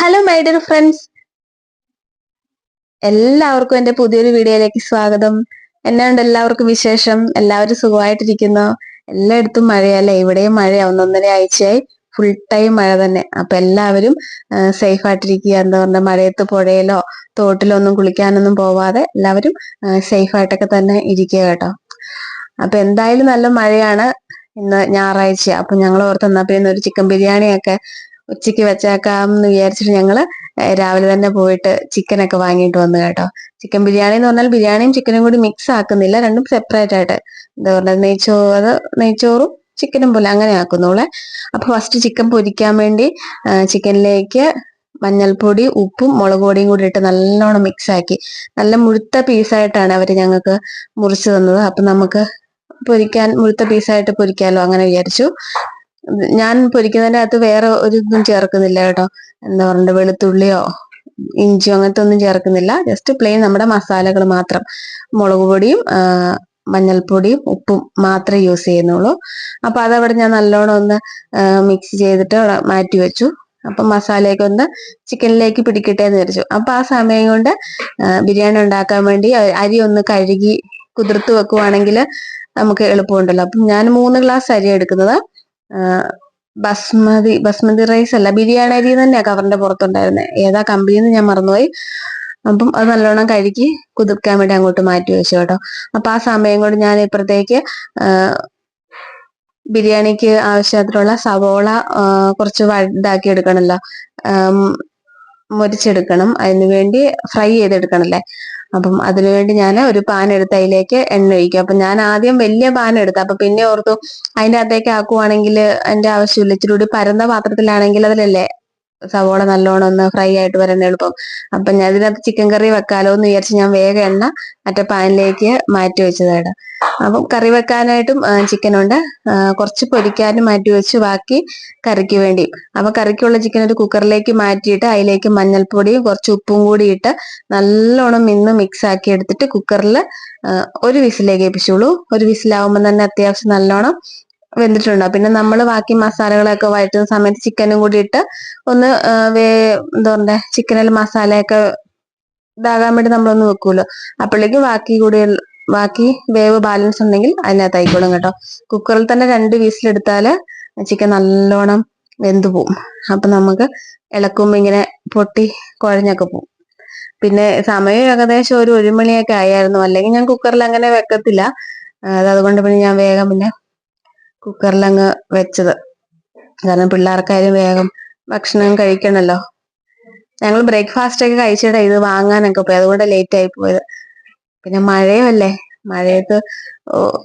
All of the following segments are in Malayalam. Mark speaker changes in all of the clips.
Speaker 1: ഹലോ മൈ ഡിയർ ഫ്രണ്ട്സ് എല്ലാവർക്കും എന്റെ പുതിയൊരു വീഡിയോയിലേക്ക് സ്വാഗതം. എന്നാണ്ട് എല്ലാവർക്കും വിശേഷം? എല്ലാവരും സുഖമായിട്ടിരിക്കുന്നു? എല്ലായിടത്തും മഴയല്ലേ? ഇവിടെയും മഴയാ. ഒന്നൊന്നര ആഴ്ചയായി ഫുൾ ടൈം മഴ തന്നെ. അപ്പൊ എല്ലാവരും സേഫ് ആയിട്ടിരിക്കുക. എന്താ പറഞ്ഞ മഴയത്ത് പുഴയിലോ തോട്ടിലോ ഒന്നും കുളിക്കാനൊന്നും പോവാതെ എല്ലാവരും സേഫ് ആയിട്ടൊക്കെ തന്നെ ഇരിക്കുക കേട്ടോ. അപ്പൊ എന്തായാലും നല്ല മഴയാണ് ഇന്ന് ഞായറാഴ്ച അപ്പൊ ഞങ്ങൾ ഓർത്ത് പിന്നെ ഒരു ചിക്കൻ ബിരിയാണിയൊക്കെ ഉച്ചയ്ക്ക് വെച്ചേക്കാം എന്ന് വിചാരിച്ചിട്ട് ഞങ്ങൾ രാവിലെ തന്നെ പോയിട്ട് ചിക്കനൊക്കെ വാങ്ങിയിട്ട് വന്നു കേട്ടോ. ചിക്കൻ ബിരിയാണി എന്ന് പറഞ്ഞാൽ ബിരിയാണിയും ചിക്കനും കൂടി മിക്സ് ആക്കുന്നില്ല രണ്ടും സെപ്പറേറ്റ് ആയിട്ട്. എന്താ പറഞ്ഞത്? നെയ്ച്ചോ അത് നെയ്ച്ചോറും ചിക്കനും പോലെ അങ്ങനെ ആക്കുന്നുള്ളെ അപ്പൊ ഫസ്റ്റ് ചിക്കൻ പൊരിക്കാൻ വേണ്ടി ചിക്കനിലേക്ക് മഞ്ഞൾപ്പൊടി ഉപ്പും മുളക് പൊടിയും കൂടി ഇട്ട് നല്ലോണം മിക്സ് ആക്കി. നല്ല മുഴുത്ത പീസായിട്ടാണ് അവർ ഞങ്ങൾക്ക് മുറിച്ചു തന്നത്. അപ്പൊ നമുക്ക് പൊരിക്കാൻ മുഴുത്ത പീസായിട്ട് പൊരിക്കാലോ അങ്ങനെ വിചാരിച്ചു. ഞാൻ പൊരിക്കുന്നതിന്റെ അകത്ത് വേറെ ഒരു ഇതും ചേർക്കുന്നില്ല കേട്ടോ. എന്താ പറയണ്ട വെളുത്തുള്ളിയോ ഇഞ്ചിയോ അങ്ങനത്തെ ഒന്നും ചേർക്കുന്നില്ല. ജസ്റ്റ് പ്ലെയിൻ നമ്മുടെ മസാലകൾ മാത്രം. മുളക് പൊടിയും മഞ്ഞൾപ്പൊടിയും ഉപ്പും മാത്രമേ യൂസ് ചെയ്യുന്നുള്ളൂ. അപ്പൊ അതവിടെ ഞാൻ നല്ലോണം ഒന്ന് മിക്സ് ചെയ്തിട്ട് മാറ്റി വെച്ചു. അപ്പൊ മസാലയൊക്കെ ഒന്ന് ചിക്കനിലേക്ക് പിടിക്കട്ടെ എന്ന് വിചാരിച്ചു. അപ്പൊ ആ സമയം കൊണ്ട് ബിരിയാണി ഉണ്ടാക്കാൻ വേണ്ടി അരി ഒന്ന് കഴുകി കുതിർത്ത് വെക്കുവാണെങ്കിൽ നമുക്ക് എളുപ്പമുണ്ടല്ലോ. അപ്പം ഞാൻ മൂന്ന് ഗ്ലാസ് അരി എടുക്കുന്നത്. ബസ്മതി ബസ്മതി റൈസ് അല്ല ബിരിയാണി അരി തന്നെയാ കവറിന്റെ പുറത്തുണ്ടായിരുന്നത് ഏതാ കമ്പനിന്ന് ഞാൻ മറന്നുപോയി. അപ്പം അത് നല്ലോണം കഴുകി കുതിർക്കാൻ വേണ്ടി അങ്ങോട്ട് മാറ്റി വെച്ചു കേട്ടോ. അപ്പൊ ആ സമയം കൊണ്ട് ഞാൻ ഇപ്പുറത്തേക്ക് ബിരിയാണിക്ക് ആവശ്യത്തിനുള്ള സവോള കുറച്ച് ഇതാക്കി എടുക്കണമല്ലോ മുരിച്ചെടുക്കണം. അതിനു വേണ്ടി ഫ്രൈ ചെയ്തെടുക്കണല്ലേ? അപ്പം അതിനുവേണ്ടി ഞാൻ ഒരു പാൻ എടുത്ത് അതിലേക്ക് എണ്ണ ഒഴിക്കും. അപ്പൊ ഞാൻ ആദ്യം വലിയ പാൻ എടുത്തു അപ്പൊ പിന്നെ ഓർത്തു അതിന്റെ അകത്തേക്ക് ആക്കുവാണെങ്കിൽ അതിന്റെ ആവശ്യമില്ല. ഇച്ചിരി കൂടി പരന്ന പാത്രത്തിലാണെങ്കിൽ അതിലല്ലേ സവോള നല്ലോണം ഒന്ന് ഫ്രൈ ആയിട്ട് വരുന്ന എളുപ്പം അപ്പൊ ഞാൻ ഇതിനകത്ത് ചിക്കൻ കറി വെക്കാലോ എന്ന് വിചാരിച്ച് ഞാൻ വേഗം എണ്ണ മറ്റേ പാനിലേക്ക് മാറ്റി വെച്ചതാണ് അപ്പം കറി വെക്കാനായിട്ടും ചിക്കൻ ഉണ്ട്. കുറച്ച് പൊരിക്കാനും മാറ്റി വെച്ച്. ബാക്കി കറിക്ക് വേണ്ടി. അപ്പൊ കറിക്കുള്ള ചിക്കൻ ഒരു കുക്കറിലേക്ക് മാറ്റിയിട്ട് അതിലേക്ക് മഞ്ഞൾപ്പൊടിയും കുറച്ച് ഉപ്പും കൂടി ഇട്ട് നല്ലോണം മിന്ന് മിക്സ് ആക്കി എടുത്തിട്ട് കുക്കറിൽ ഒരു വിസിലേക്ക് ഏൽപ്പിച്ചോളൂ ഒരു വിസിലാവുമ്പോൾ തന്നെ അത്യാവശ്യം നല്ലോണം വെന്തിട്ടുണ്ടാവും. പിന്നെ നമ്മൾ ബാക്കി മസാലകളൊക്കെ വഴറ്റുന്ന സമയത്ത് ചിക്കനും കൂടി ഇട്ട് ഒന്ന് വേ എന്താ പറയണ്ടേ ചിക്കനിൽ മസാലയൊക്കെ ഇതാകാൻ വേണ്ടി നമ്മളൊന്ന് വെക്കൂലോ അപ്പോഴേക്കും ബാക്കി കൂടി ബാക്കി വേവ് ബാലൻസ് ഉണ്ടെങ്കിൽ അതിനകത്ത് ആയിക്കോളും കേട്ടോ. കുക്കറിൽ തന്നെ രണ്ട് വീസിലെടുത്താൽ ചിക്കൻ നല്ലോണം വെന്തു പോവും. അപ്പൊ നമുക്ക് ഇളക്കുമ്പോ ഇങ്ങനെ പൊട്ടി കുഴഞ്ഞൊക്കെ പോവും. പിന്നെ സമയം ഏകദേശം ഒരു ഒരു മണിയൊക്കെ ആയായിരുന്നു. അല്ലെങ്കിൽ ഞാൻ കുക്കറിൽ അങ്ങനെ വെക്കത്തില്ല. അതുകൊണ്ട് പിന്നെ ഞാൻ വേഗം പിന്നെ കുക്കറിൽ അങ്ങ് വെച്ചത്. കാരണം പിള്ളേർക്കായാലും വേഗം ഭക്ഷണം കഴിക്കണല്ലോ. ഞങ്ങൾ ബ്രേക്ക്ഫാസ്റ്റ് ഒക്കെ കഴിച്ചിട്ട് ഇത് വാങ്ങാനൊക്കെ പോയി അതുകൊണ്ട് ലേറ്റ് ആയി പോയത്. പിന്നെ മഴയല്ലേ മഴയത്ത്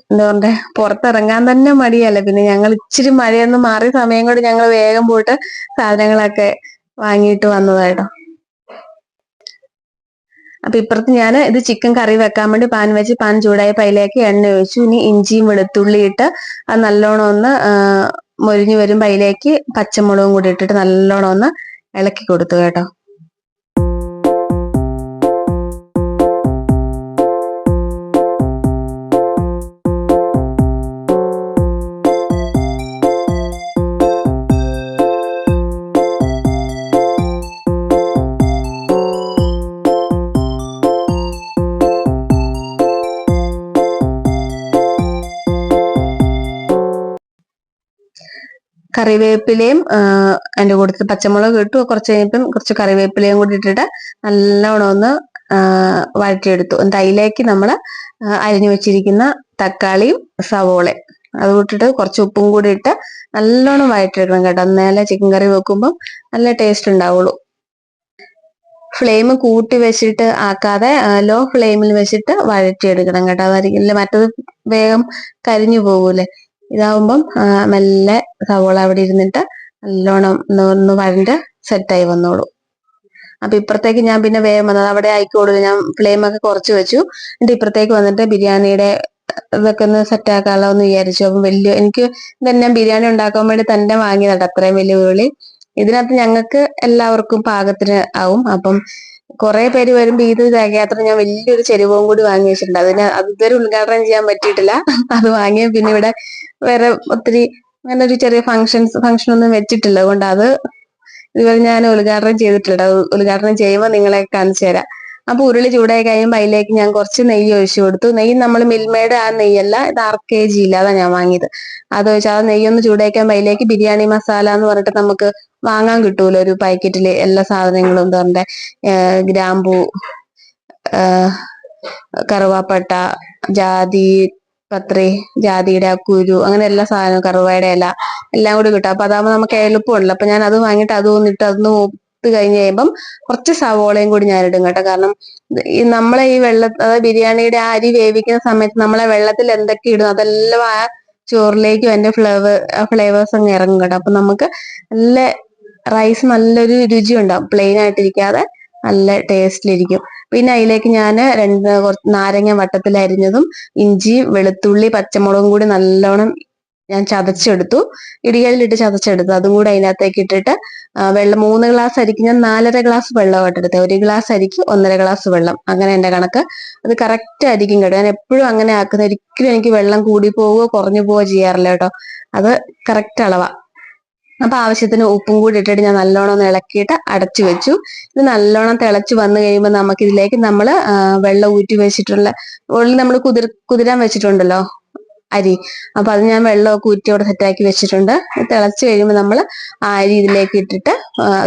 Speaker 1: എന്താ പറയണ്ടേ? പുറത്തിറങ്ങാൻ തന്നെ മടിയല്ലേ? പിന്നെ ഞങ്ങൾ ഇച്ചിരി മഴയൊന്ന് മാറിയ സമയം കൊണ്ട് ഞങ്ങൾ വേഗം പോയിട്ട് സാധനങ്ങളൊക്കെ വാങ്ങിയിട്ട് വന്നതായിട്ടോ അപ്പൊ ഇപ്പുറത്ത് ഞാൻ ഇത് ചിക്കൻ കറി വെക്കാൻ വേണ്ടി പാൻ വെച്ച് പാൻ ചൂടായ പൈലേക്ക് എണ്ണ ഒഴിച്ചു. ഇനി ഇഞ്ചിയും വെളുത്തുള്ളി ഇട്ട് അത് നല്ലോണം ഒന്ന് മൊരിഞ്ഞു വരും അതിലേക്ക് പച്ചമുളകും കൂടി ഇട്ടിട്ട് നല്ലോണം ഒന്ന് ഇളക്കി കൊടുത്തു കേട്ടോ. കറിവേപ്പിലയും അതിന്റെ കൂട്ടത്തിൽ പച്ചമുളക് ഇട്ടു. കുറച്ച് കഴിഞ്ഞപ്പം കുറച്ച് കറിവേപ്പിലയും കൂടി ഇട്ടിട്ട് നല്ലോണം ഒന്ന് വഴറ്റിയെടുത്തു. തൈലേക്ക് നമ്മൾ അരിഞ്ഞു വെച്ചിരിക്കുന്ന തക്കാളിയും സവോളയും അത് വിട്ടിട്ട് കുറച്ച് ഉപ്പും കൂടി ഇട്ട് നല്ലോണം വഴറ്റിയെടുക്കണം കേട്ടോ. എന്നാലേ ചിക്കൻ കറി വെക്കുമ്പോൾ നല്ല ടേസ്റ്റ് ഉണ്ടാവുള്ളൂ. ഫ്ലെയിം കൂട്ടി വെച്ചിട്ട് ആക്കാതെ ലോ ഫ്ലെയിമിൽ വെച്ചിട്ട് വഴറ്റിയെടുക്കണം കേട്ടോ. അതായിരിക്കും മറ്റത് വേഗം കരിഞ്ഞു പോകൂലേ ഇതാവുമ്പം മെല്ലെ സവോള അവിടെ ഇരുന്നിട്ട് നല്ലോണം ഒന്ന് വരണ്ട് സെറ്റായി വന്നോളൂ. അപ്പൊ ഇപ്പുറത്തേക്ക് ഞാൻ പിന്നെ വേഗം വന്നത് അവിടെ ആയിക്കോളൂ ഞാൻ ഫ്ലെയിം ഒക്കെ കുറച്ച് വെച്ചു. എന്നിട്ട് ഇപ്പുറത്തേക്ക് വന്നിട്ട് ബിരിയാണിയുടെ ഇതൊക്കെ ഒന്ന് സെറ്റ് ആക്കാമല്ലോ എന്ന് വിചാരിച്ചു. അപ്പം വലിയ എനിക്ക് തന്നെ ബിരിയാണി ഉണ്ടാക്കാൻ വേണ്ടി തന്നെ വാങ്ങിയതാണ് അത്രയും വലിയ ഉള്ളി. ഇതിനകത്ത് ഞങ്ങൾക്ക് എല്ലാവർക്കും പാകത്തിന് ആവും. അപ്പം കുറെ പേര് വരുമ്പോ ഇത് തികയാത്ര ഞാൻ വലിയൊരു ചെരുവവും കൂടി വാങ്ങി വെച്ചിട്ടുണ്ട്. അതിന് അത് ഇതുവരെ ഉദ്ഘാടനം ചെയ്യാൻ പറ്റിയിട്ടില്ല. അത് വാങ്ങിയ പിന്നെ ഇവിടെ വേറെ ഒത്തിരി അങ്ങനെ ഒരു ചെറിയ ഫങ്ഷൻസ് ഫങ്ഷൻ ഒന്നും വെച്ചിട്ടില്ല. അതുകൊണ്ട് അത് ഇതുവരെ ഞാൻ ഉദ്ഘാടനം ചെയ്തിട്ടില്ല. ഉദ്ഘാടനം ചെയ്യുമ്പോൾ നിങ്ങളെ കാണിച്ചു തരാം. അപ്പൊ ഉരുളി ചൂടായി കഴിയുമ്പോൾ അതിലേക്ക് ഞാൻ കുറച്ച് നെയ്യ് ഒഴിച്ചു കൊടുത്തു. നെയ്യ് നമ്മൾ മിൽമയുടെ ആ നെയ്യല്ല ഇത് ആർ കെ ജി ഇല്ലാതാണ് ഞാൻ വാങ്ങിയത്. അത് വെച്ചാൽ ആ നെയ്യൊന്ന് ചൂടായിക്കാൻ അതിലേക്ക് ബിരിയാണി മസാല എന്ന് പറഞ്ഞിട്ട് നമുക്ക് വാങ്ങാൻ കിട്ടൂല. ഒരു പാക്കറ്റിൽ എല്ലാ സാധനങ്ങളും എന്താ പറയണ്ടേ ഗ്രാമ്പൂ കറുവാപ്പട്ട ജാതി പത്രി ജാതിയുടെ കുരു അങ്ങനെ എല്ലാ സാധനവും കറുവയുടെ ഇല എല്ലാം കൂടി കിട്ടും. അപ്പൊ അതാകുമ്പോൾ നമുക്ക് എളുപ്പമുണ്ടല്ലോ അപ്പൊ ഞാൻ അത് വാങ്ങിയിട്ട് അത് വന്നിട്ട് അതൊന്ന് ഒത്ത് കഴിഞ്ഞ് കഴിയുമ്പം കുറച്ച് സവോളയും കൂടി ഞാൻ ഇടും കേട്ടോ. കാരണം നമ്മളെ ഈ വെള്ള അതായത് ബിരിയാണിയുടെ ആ അരി വേവിക്കുന്ന സമയത്ത് നമ്മളെ വെള്ളത്തിൽ എന്തൊക്കെ ഇടും അതെല്ലാം ആ ചോറിലേക്കും അതിന്റെ ഫ്ലേവർ ഫ്ലേവേഴ്സ് അങ്ങ് ഇറങ്ങും കേട്ടോ. അപ്പൊ നമുക്ക് നല്ല റൈസ് നല്ലൊരു രുചി ഉണ്ടാവും പ്ലെയിൻ ആയിട്ടിരിക്കാതെ നല്ല ടേസ്റ്റിലിരിക്കും പിന്നെ അതിലേക്ക് ഞാൻ രണ്ട് കുറച്ച് നാരങ്ങ വട്ടത്തിൽ അരിഞ്ഞതും ഇഞ്ചി വെളുത്തുള്ളി പച്ചമുളകും കൂടി നല്ലോണം ഞാൻ ചതച്ചെടുത്തു. ഇടികളിലിട്ട് ചതച്ചെടുത്തു. അതും കൂടി അതിനകത്തേക്ക് ഇട്ടിട്ട് വെള്ളം മൂന്ന് ഗ്ലാസ് അരിക്ക് ഞാൻ നാലര ഗ്ലാസ് വെള്ളം എടുത്തത്. ഒരു ഗ്ലാസ് അരിക്ക് ഒന്നര ഗ്ലാസ് വെള്ളം. അങ്ങനെ എന്റെ കണക്ക്. അത് കറക്റ്റ് ആയിരിക്കും കേട്ടോ. ഞാൻ എപ്പോഴും അങ്ങനെ ആക്കുന്ന ഒരിക്കലും എനിക്ക് വെള്ളം കൂടി പോവുകയോ കുറഞ്ഞു പോവുകയോ ചെയ്യാറില്ല കേട്ടോ. അത് കറക്റ്റ് അളവാ. അപ്പൊ ആവശ്യത്തിന് ഉപ്പും കൂടി ഇട്ടിട്ട് ഞാൻ നല്ലോണം ഒന്ന് ഇളക്കിയിട്ട് അടച്ചു വെച്ചു. ഇത് നല്ലോണം തിളച്ച് വന്നു കഴിയുമ്പോൾ നമുക്ക് ഇതിലേക്ക് നമ്മൾ വെള്ളം ഊറ്റി വെച്ചിട്ടുള്ള ഉള്ളിൽ നമ്മൾ കുതിർ കുതിരാൻ വെച്ചിട്ടുണ്ടല്ലോ അരി. അപ്പൊ അത് ഞാൻ വെള്ളമൊക്കെ ഊറ്റി അവിടെ സെറ്റാക്കി വെച്ചിട്ടുണ്ട്. തിളച്ച് കഴിയുമ്പോൾ നമ്മൾ ആ അരി ഇതിലേക്ക് ഇട്ടിട്ട്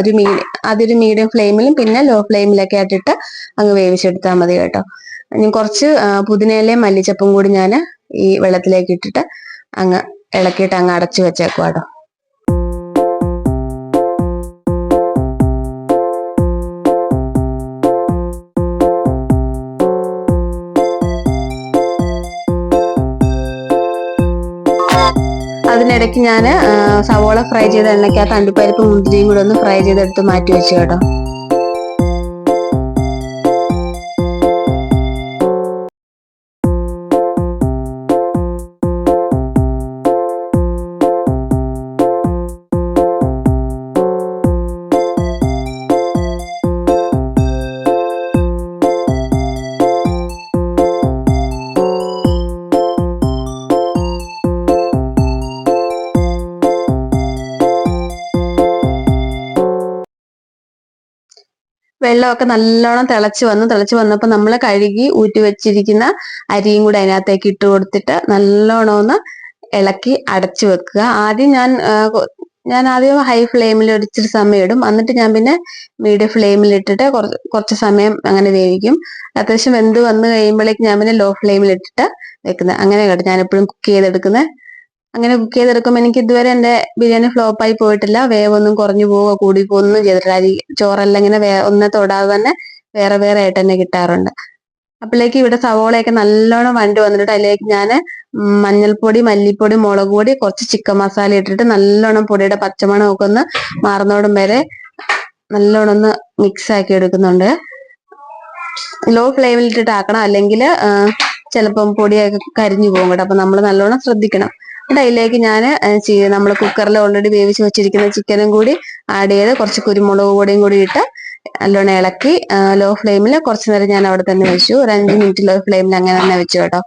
Speaker 1: ഒരു മീഡിയം അതൊരു മീഡിയം ഫ്ലെയിമിലും പിന്നെ ലോ ഫ്ലെയിമിലൊക്കെ ആയിട്ടിട്ട് അങ്ങ് വേവിച്ചെടുത്താൽ മതി കേട്ടോ. ഞാൻ കുറച്ച് പുതിനയിലയും മല്ലിച്ചപ്പും കൂടി ഞാൻ ഈ വെള്ളത്തിലേക്ക് ഇട്ടിട്ട് അങ്ങ് ഇളക്കിയിട്ട് അങ്ങ് അടച്ചു വെച്ചേക്കും അതിനിടയ്ക്ക് ഞാൻ സവോള ഫ്രൈ ചെയ്ത എണ്ണയ്ക്കകത്ത് അണ്ടിപ്പരിപ്പ് മുന്തിരിയും കൂടെ ഒന്ന് ഫ്രൈ ചെയ്തെടുത്ത് മാറ്റി വെച്ചു കേട്ടോ. വെള്ളമൊക്കെ നല്ലോണം തിളച്ച് വന്നു. തിളച്ച് വന്നപ്പോൾ നമ്മൾ കഴുകി ഊറ്റി വെച്ചിരിക്കുന്ന അരിയും കൂടെ അതിനകത്തേക്ക് ഇട്ട് കൊടുത്തിട്ട് നല്ലോണം ഒന്ന് ഇളക്കി അടച്ചു വെക്കുക. ആദ്യം ഞാൻ ഞാൻ ആദ്യം ഹൈ ഫ്ലെയിമിൽ ഒരിച്ചിരി സമയം ഇടും. എന്നിട്ട് ഞാൻ പിന്നെ മീഡിയം ഫ്ലെയിമിൽ ഇട്ടിട്ട് കുറച്ച് കുറച്ച് സമയം അങ്ങനെ വേവിക്കും. അത്യാവശ്യം വെന്ത് വന്ന് കഴിയുമ്പോഴേക്ക് ഞാൻ പിന്നെ ലോ ഫ്ലെയിമിൽ ഇട്ടിട്ട് വെക്കുന്നത്. അങ്ങനെ കേട്ടോ. ഞാൻ എപ്പോഴും കുക്ക് ചെയ്തെടുക്കുന്നത് അങ്ങനെ കുക്ക് ചെയ്തെടുക്കുമ്പോൾ എനിക്ക് ഇതുവരെ എന്റെ ബിരിയാണി ഫ്ലോപ്പ് ആയി പോയിട്ടില്ല. വേവൊന്നും കുറഞ്ഞു പോവുക കൂടി പോകുന്നു ചെയ്തിട്ടില്ല. ചോറെല്ലാം ഇങ്ങനെ വേ ഒന്നെ തൊടാതെ തന്നെ വേറെ വേറെ ആയിട്ട് തന്നെ കിട്ടാറുണ്ട്. അപ്പോഴേക്ക് ഇവിടെ സവോളയൊക്കെ നല്ലോണം വണ്ടി വന്നിട്ട് അതിലേക്ക് ഞാൻ മഞ്ഞൾപ്പൊടി മല്ലിപ്പൊടി മുളക് പൊടി കുറച്ച് ചിക്കൻ മസാല ഇട്ടിട്ട് നല്ലോണം പൊടിയുടെ പച്ചമണം ഒക്കെ ഒന്ന് മാറുന്നോടും വരെ നല്ലോണം ഒന്ന് മിക്സ് ആക്കി എടുക്കുന്നുണ്ട്. ലോ ഫ്ലെയിമിൽ ഇട്ടിട്ട് ആക്കണം അല്ലെങ്കിൽ ചിലപ്പം പൊടിയൊക്കെ കരിഞ്ഞു പോകും കേട്ടോ. അപ്പൊ നമ്മൾ നല്ലോണം ശ്രദ്ധിക്കണം. എന്നിട്ട് അതിലേക്ക് ഞാൻ നമ്മൾ കുക്കറിൽ ഓൾറെഡി വേവിച്ച് വെച്ചിരിക്കുന്ന ചിക്കനും കൂടി ആഡ് ചെയ്ത് കുറച്ച് കുരുമുളക് പൊടിയും കൂടി ഇട്ട് നല്ലോണം ഇളക്കി ലോ ഫ്ലെയിമിൽ കുറച്ച് നേരം ഞാൻ അവിടെ തന്നെ വെച്ചു. ഒരു അഞ്ച് മിനിറ്റ് ലോ ഫ്ലെയിമിൽ അങ്ങനെ തന്നെ വെച്ചു കേട്ടോ.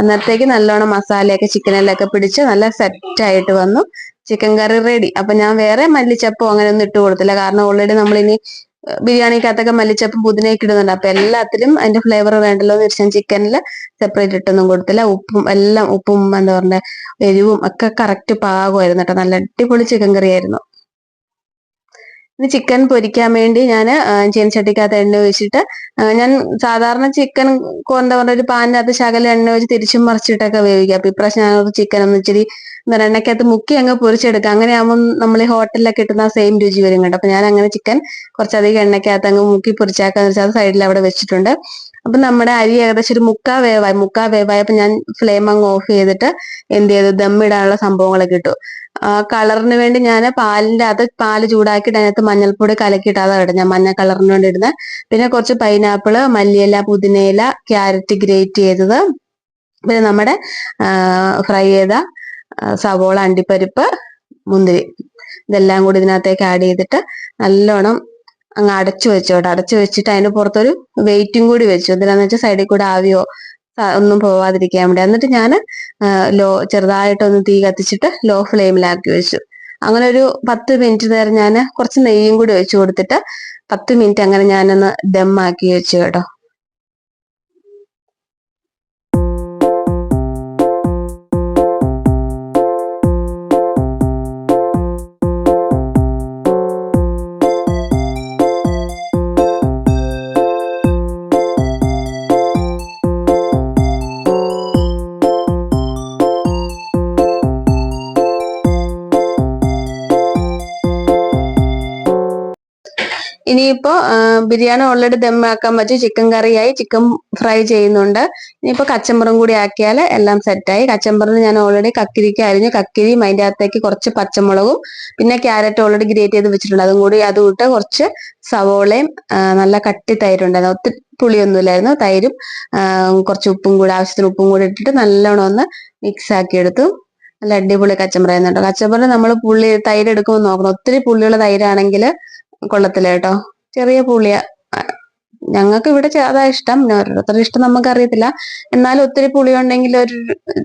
Speaker 1: അന്നത്തേക്ക് നല്ലോണം മസാലയൊക്കെ ചിക്കനിലൊക്കെ പിടിച്ച് നല്ല സെറ്റ് ആയിട്ട് വന്നു. ചിക്കൻ കറി റെഡി അപ്പൊ ഞാൻ വേറെ മല്ലിച്ചപ്പോ അങ്ങനെ ഒന്നും ഇട്ട് കൊടുത്തില്ല. കാരണം ഓൾറെഡി നമ്മളിനി ബിരിയാണിക്കകത്തൊക്കെ മല്ലിച്ചപ്പും പുതിനയൊക്കെ ഇടുന്നുണ്ട്. അപ്പൊ എല്ലാത്തിലും അതിന്റെ ഫ്ലേവർ വേണ്ടല്ലോ എന്ന് വെച്ചാൽ ചിക്കനിൽ സെപ്പറേറ്റ് ഇട്ടൊന്നും കൊടുത്തില്ല. ഉപ്പും എല്ലാം ഉപ്പും എന്താ പറയുക എരിവും ഒക്കെ കറക്റ്റ് പാകമായിരുന്നു കേട്ടോ. നല്ല അടിപൊളി ചിക്കൻ കറി ആയിരുന്നു ഇനി ചിക്കൻ പൊരിക്കാൻ വേണ്ടി ഞാൻ ചീനച്ചട്ടിക്കകത്ത് എണ്ണ ഒഴിച്ചിട്ട് ഞാൻ സാധാരണ ചിക്കൻ എന്താ പറയുക ഒരു പാനിനകത്ത് ശകല എണ്ണ ഒഴിച്ച് തിരിച്ചും മറിച്ചിട്ടൊക്കെ വേവിക്കുക അപ്പൊ ഇപ്രാവശ്യം ഞാൻ ചിക്കൻ ഒന്ന് ഇച്ചിരി എണ്ണക്കകത്ത് മുക്കി അങ്ങ് പൊരിച്ചെടുക്കുക അങ്ങനെ ആകുമ്പോൾ നമ്മൾ ഈ ഹോട്ടലിലൊക്കെ കിട്ടുന്ന സെയിം രുചി വരും കേട്ടോ. അപ്പൊ ഞാൻ അങ്ങനെ ചിക്കൻ കുറച്ചധികം എണ്ണക്കകത്ത് അങ്ങ് മുക്കി പൊരിച്ചാക്കാന്ന് വെച്ചാൽ സൈഡിൽ അവിടെ വെച്ചിട്ടുണ്ട്. അപ്പൊ നമ്മുടെ അരി ഏകദേശം ഒരു മുക്കാ വേവായി. മുക്കാ വേവായപ്പോ ഞാൻ ഫ്ലെയിം അങ്ങ് ഓഫ് ചെയ്തിട്ട് എന്ത് ചെയ്തു? ദമ്മിടാനുള്ള സംഭവങ്ങളൊക്കെ ഇട്ടു. കളറിന് വേണ്ടി ഞാൻ പാലിന്റെ അത് പാൽ ചൂടാക്കിയിട്ട് അതിനകത്ത് മഞ്ഞൾപ്പൊടി കലക്കിയിട്ട് അതാണ് ഇടുന്നത്. മഞ്ഞ കളറിന് വേണ്ടി ഇടുന്നത്. പിന്നെ കുറച്ച് പൈനാപ്പിൾ മല്ലിയില പുതിനയില ക്യാരറ്റ് ഗ്രേറ്റ് ചെയ്തത്. പിന്നെ നമ്മുടെ ഫ്രൈ ചെയ്ത സവോള അണ്ടിപ്പരിപ്പ് മുന്തിരി. ഇതെല്ലാം കൂടി ഇതിനകത്തേക്ക് ആഡ് ചെയ്തിട്ട് നല്ലോണം അങ്ങ് അടച്ചു വെച്ചോട്ടെ. അടച്ചു വെച്ചിട്ട് അതിന് പുറത്തൊരു വെയിറ്റും കൂടി വെച്ചു. എന്തിനാന്ന് വെച്ചാൽ സൈഡിൽ കൂടെ ആവിയോ ഒന്നും പോവാതിരിക്കാൻ വേണ്ടി. എന്നിട്ട് ഞാൻ ലോ ചെറുതായിട്ടൊന്ന് തീ കത്തിച്ചിട്ട് ലോ ഫ്ലെയിമിലാക്കി വെച്ചു. അങ്ങനെ ഒരു പത്ത് മിനിറ്റ് നേരം ഞാൻ കുറച്ച് നെയ്യും കൂടി ഒഴിച്ചു കൊടുത്തിട്ട് പത്ത് മിനിറ്റ് അങ്ങനെ ഞാനൊന്ന് ദമ്മാക്കി വെച്ചു കേട്ടോ. ഇനിയിപ്പോ ബിരിയാണി ഓൾറെഡി ദമ്മാക്കാൻ പറ്റും ചിക്കൻ കറിയായി ചിക്കൻ ഫ്രൈ ചെയ്യുന്നുണ്ട്. ഇനിയിപ്പോ കച്ചമ്പറും കൂടി ആക്കിയാൽ എല്ലാം സെറ്റായി കച്ചമ്പറിന് ഞാൻ ഓൾറെഡി കക്കിരിക്ക് അരിഞ്ഞു കക്കിരിയും അതിന്റെ അകത്തേക്ക് കുറച്ച് പച്ചമുളകും പിന്നെ ക്യാരറ്റ് ഓൾറെഡി ഗ്രേറ്റ് ചെയ്ത് വെച്ചിട്ടുണ്ട്. അതും കൂടി അതും ഇട്ട് കുറച്ച് സവോളയും നല്ല കട്ടി തൈരുണ്ടായിരുന്നു. ഒത്തിരി പുളിയൊന്നുമില്ലായിരുന്നു തൈരും കുറച്ച് ഉപ്പും കൂടി ആവശ്യത്തിന് ഉപ്പും കൂടി ഇട്ടിട്ട് നല്ലോണം ഒന്ന് മിക്സ് ആക്കി എടുത്തു. നല്ല അടിപൊളി കച്ചമ്പറ കച്ചമ്പറിന് നമ്മൾ പുള്ളി തൈര് എടുക്കുമ്പോൾ നോക്കണം. ഒത്തിരി പുള്ളിയുള്ള തൈരാണെങ്കിൽ കൊള്ളത്തില്ല കേട്ടോ. ചെറിയ പുളിയ. ഞങ്ങൾക്ക് ഇവിടെ അതാ ഇഷ്ടം. ഓരോരുത്തരുടെ ഇഷ്ടം നമുക്ക് അറിയത്തില്ല എന്നാലും ഒത്തിരി പുളി ഉണ്ടെങ്കിൽ ഒരു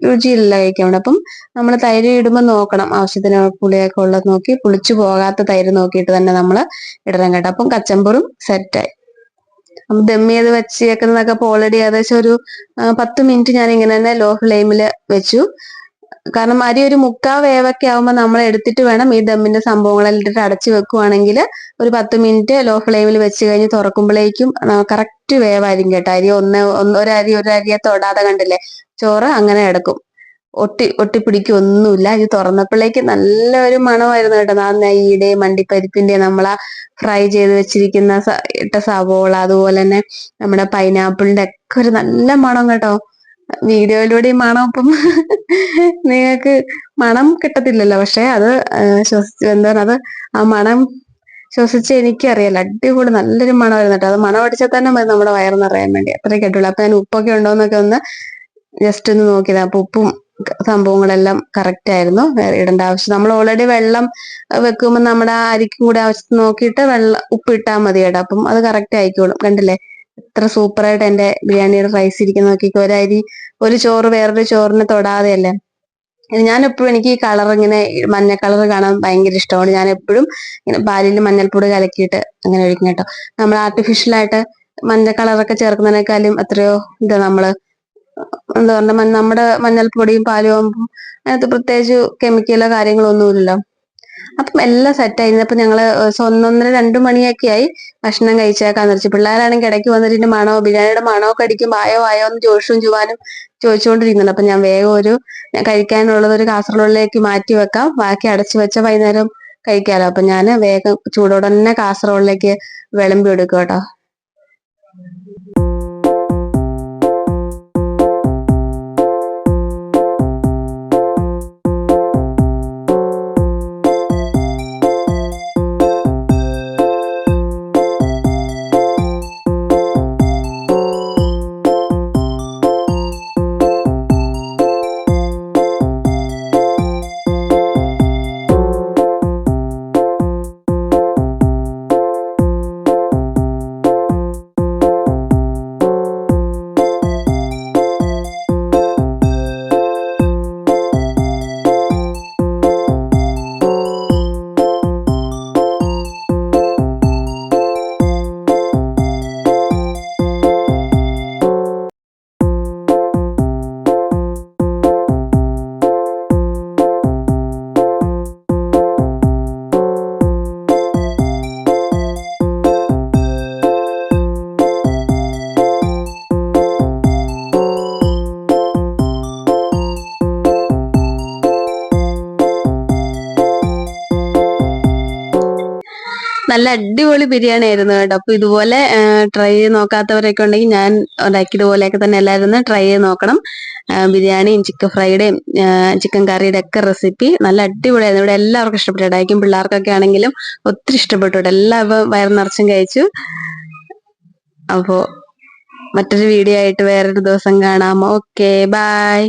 Speaker 1: രുചിയില്ല കഴിക്കാൻ. അപ്പം നമ്മൾ തൈര് ഇടുമ്പോൾ നോക്കണം. ആവശ്യത്തിന് പുളിയൊക്കെ ഉള്ളത് നോക്കി പുളിച്ചു പോകാത്ത തൈര് നോക്കിയിട്ട് തന്നെ നമ്മൾ ഇടണം കേട്ടോ. അപ്പം കച്ചമ്പറും സെറ്റായി. ദം ചെയ്ത് വെച്ചേക്കുന്നതൊക്കെ ഓൾറെഡി ഏകദേശം ഒരു പത്ത് മിനിറ്റ് ഞാൻ ഇങ്ങനെ തന്നെ ലോ ഫ്ലെയിമിൽ വെച്ചു. കാരണം അരി ഒരു മുക്കാ വേവൊക്കെ ആവുമ്പോൾ നമ്മൾ എടുത്തിട്ട് വേണം ഈ ദമ്മിന്റെ സംഭവങ്ങളെല്ലാം ഇട്ടിട്ട് അടച്ചു വെക്കുവാണെങ്കിൽ ഒരു പത്ത് മിനിറ്റ് ലോ ഫ്ലെയിമിൽ വെച്ച് കഴിഞ്ഞ് തുറക്കുമ്പോഴേക്കും കറക്റ്റ് വേവായിരിക്കും കേട്ടോ. അരി ഒന്ന് ഒരരി ഒരു അരിയെ തൊടാതെ കണ്ടില്ലേ? ചോറ് അങ്ങനെ എടുക്കും. ഒട്ടി ഒട്ടിപ്പിടിക്കും ഒന്നുമില്ല. ഇത് തുറന്നപ്പോഴേക്ക് നല്ലൊരു മണമായിരുന്നു കേട്ടോ. ആ നെയ്യുടെ മണ്ടിപ്പരിപ്പിന്റെ നമ്മളാ ഫ്രൈ ചെയ്ത് വെച്ചിരിക്കുന്ന ഇട്ട സവോള അതുപോലെ തന്നെ നമ്മുടെ പൈനാപ്പിളിന്റെ ഒക്കെ ഒരു നല്ല മണം കേട്ടോ. വീഡിയോയിലൂടെ ഈ മണം അപ്പം നിങ്ങൾക്ക് മണം കിട്ടത്തില്ലല്ലോ. പക്ഷെ അത് ശ്വസിച്ച് എന്താണ് അത് ആ മണം ശ്വസിച്ച് എനിക്കറിയാലോ. അടിപൊളി നല്ലൊരു മണമായിരുന്നു കേട്ടോ. അത് മണം അടിച്ചാൽ തന്നെ മതി നമ്മുടെ വയറ് അറിയാൻ വേണ്ടി. അത്രയും അടിപൊളി അപ്പൊ ഞാൻ ഉപ്പൊക്കെ ഉണ്ടോന്നൊക്കെ ഒന്ന് ജസ്റ്റ് ഒന്ന് നോക്കിയത്. അപ്പൊ ഉപ്പും സംഭവങ്ങളെല്ലാം കറക്റ്റ് ആയിരുന്നു. ഇടേണ്ട ആവശ്യം. നമ്മൾ ഓൾറെഡി വെള്ളം വെക്കുമ്പോൾ നമ്മുടെ അരിക്കും കൂടെ ആവശ്യത്തിന് നോക്കിയിട്ട് വെള്ളം ഉപ്പ് ഇട്ടാൽ മതി കേട്ടോ. അപ്പം അത് കറക്റ്റ് ആയിക്കോളും. കണ്ടില്ലേ? എത്ര സൂപ്പറായിട്ട് എന്റെ ബിരിയാണിയുടെ റൈസ് ഇരിക്കുന്ന. നോക്കിക്കോ ഒരു അരി ഒരു ചോറ് വേറൊരു ചോറിന് തൊടാതെയല്ലേ? ഞാൻ എപ്പോഴും എനിക്ക് ഈ കളർ ഇങ്ങനെ മഞ്ഞ കളർ കാണാൻ ഭയങ്കര ഇഷ്ടമാണ്. ഞാൻ എപ്പോഴും ഇങ്ങനെ പാലിൽ മഞ്ഞൾപ്പൊടി കലക്കിയിട്ട് അങ്ങനെ ഒഴിക്കും കേട്ടോ. നമ്മൾ ആർട്ടിഫിഷ്യൽ ആയിട്ട് മഞ്ഞ കളറൊക്കെ ചേർക്കുന്നതിനേക്കാളും എത്രയോ ഇതാ നമ്മൾ എന്താ പറഞ്ഞ നമ്മുടെ മഞ്ഞൾപ്പൊടിയും പാലും അതിനകത്ത് പ്രത്യേകിച്ച് കെമിക്കലോ കാര്യങ്ങളോ ഒന്നുമില്ലല്ലോ. അപ്പം എല്ലാം സെറ്റ് ആയി അപ്പൊ ഞങ്ങൾ ഒന്നൊന്നര രണ്ടു മണിയൊക്കെ ആയി ഭക്ഷണം കഴിച്ചേക്കാന്ന് വെച്ചു പിള്ളേരാണെങ്കിൽ ഇടയ്ക്ക് വന്നിട്ട് മണോ ബിരിയാണിയുടെ മണോ അടിക്കും. ആയോ ആയോ എന്ന് ജോഷും ചുവാനും ചോദിച്ചുകൊണ്ടിരിക്കുന്നുണ്ട് അപ്പൊ ഞാൻ വേഗം ഒരു കഴിക്കാനുള്ളത് ഒരു കാസർഗോഡിലേക്ക് മാറ്റി വെക്കാം. ബാക്കി അടച്ചു വെച്ച വൈകുന്നേരം കഴിക്കാലോ. അപ്പൊ ഞാൻ വേഗം ചൂടോടെ തന്നെ കാസർഗോഡിലേക്ക് വിളമ്പി എടുക്കും കേട്ടോ. അടിപൊളി ബിരിയാണി ആയിരുന്നു കേട്ടോ. അപ്പൊ ഇതുപോലെ ട്രൈ ചെയ്ത് നോക്കാത്തവരൊക്കെ ഉണ്ടെങ്കിൽ ഞാൻ ഉണ്ടാക്കിയതുപോലെയൊക്കെ തന്നെ എല്ലാവരും ട്രൈ ചെയ്ത് നോക്കണം. ബിരിയാണിയും ചിക്കൻ ഫ്രൈഡേയും ചിക്കൻ കറിയുടെ ഒക്കെ റെസിപ്പി നല്ല അടിപൊളിയായിരുന്നു. ഇവിടെ എല്ലാവർക്കും ഇഷ്ടപ്പെട്ടു ഇടായിരിക്കും പിള്ളേർക്കൊക്കെ ആണെങ്കിലും ഒത്തിരി ഇഷ്ടപ്പെട്ടു എല്ലാവരും വയർ നിറച്ചും കഴിച്ചു. അപ്പോ മറ്റൊരു വീഡിയോ ആയിട്ട് വേറൊരു ദിവസം കാണാം. Okay bye